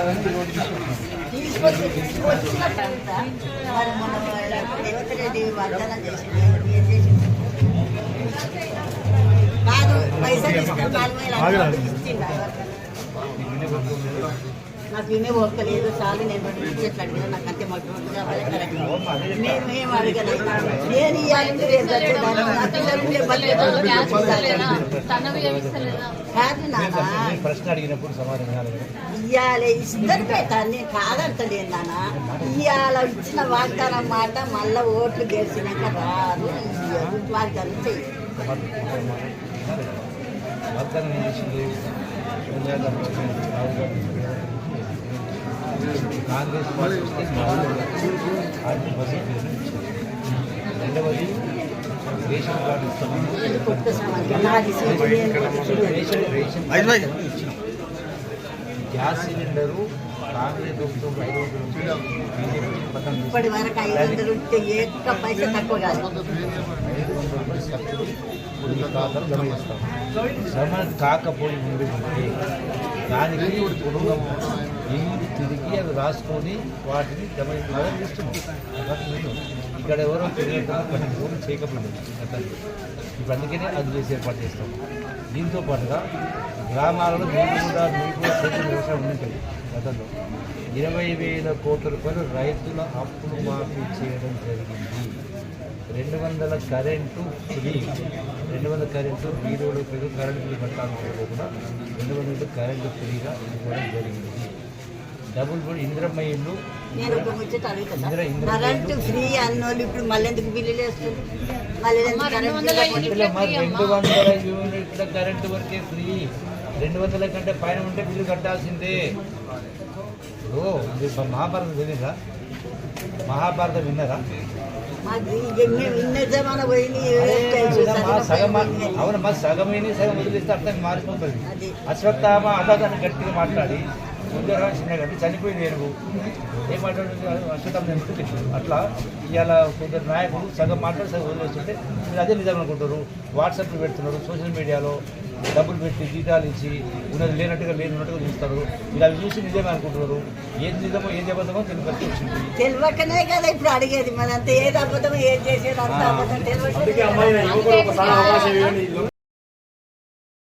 Road కాదు పైసలు నాలుగు వినే లేదు. నాకు వినే ఒక్కలేదు చాలు నేను రెండు ఇచ్చేట్లు అడిగినా నాకు నేను అడగలేదు నేను ఇవ్వాలంటే రేపు వచ్చేదాన్ని నా పిల్లలు ఉండే బతుకుతారు. తనవి కాదు నాన్న ప్రశ్న అడిగినప్పుడు సమాధానం ఇవాళ ఇద్దరు పెట్టాను నేను కాదంటలేదు నాన్న ఇవాళ ఇచ్చిన వాగ్దానం మాట మళ్ళా ఓట్లు గెలిచినాక రాదు ఇయ్యదు. వాగ్దానం చెయ్యి వాగ్దానం ఏం చేసింది కాంగ్రెస్ పార్టీ వస్తే ఆర్థిక రెండవది రేషన్ కార్డు ఇచ్చినాం. గ్యాస్ సిలిండరు ఇప్పటి వరకు ఐదు వందలు ఉంటే పైసా తక్కువ కాదు జమ కాకపోయి ఉంటే దానికి కుటుంబం ఇల్లు తిరిగి అవి రాసుకొని వాటిని జమ ఇక్కడ ఎవరో తిరిగేటప్పుడు పన్నెండు చేయకపోయింది ఇప్పుడు అందుకనే అది చేసి ఏర్పాటు చేస్తాం. దీంతో పాటుగా గ్రామాలలో నీళ్ళు కూడా నీళ్ళు కూడా వ్యవసాయం ఉంటుంది గతంలో. ఇరవై వేల కోట్ల రూపాయలు రైతుల అప్పులు మాఫీ చేయడం జరిగింది. రెండు వందల కరెంటు ఫ్రీ. రెండు వందల కరెంటు వీరోడు కరెంటు బిల్లు కట్టాలనుకోకుండా కూడా రెండు వందల కరెంటు ఫ్రీగా ఇవ్వడం జరిగింది. డబుల్ బెడ్ ఇంద్రమ్మ ఇల్లు నేను ఒక ముచ్చట అడుగుతున్నా ఇందిరా, ఇందిరా కరెంటు ఫ్రీ అన్నోళ్ళు ఇప్పుడు మళ్ళీ ఎందుకు బిల్లులు వేస్తుంది మళ్ళీ ఎందుకు అమ్మ, రెండు కరెంటు వందల యూనిట్ల కరెంటు వరకే ఫ్రీ. రెండు వందల కంటే పైన ఉంటే బిల్లు కట్టాల్సిందే. ఇది మహాభారతం తెలియదా మహాభారతం విన్నారా? అవును మా సగం విని సగం వదిలిస్తే అర్థం మారిపోతుంది. అశ్వత్థామ అదాదాన్ని గట్టిగా మాట్లాడి. చిన్న అంటే చనిపోయింది ఏనుగు. ఏం మాట్లాడుతుంది? అశ్వత్థామ ఎందుకు అట్లా ఇవాళ కొందరు నాయకులు సగం మాట్లాడి సగం వదిలేస్తుంటే మీరు అదే నిజం అనుకుంటారు వాట్సాప్లో పెడుతున్నారు సోషల్ మీడియాలో డబ్బులు పెట్టి జీతాలు ఇచ్చి ఉన్నది లేనట్టుగా లేనట్టుగా చూస్తారు. మీరు అవి చూసి నిజమే అనుకుంటున్నారు. ఏది నిజమో ఏది అబద్ధమో వచ్చింది. తెలియకనే కదా ఇప్పుడు అడిగేది. మరి అంత ఏది అబద్ధం ఏది చేసేది అంత అబద్ధం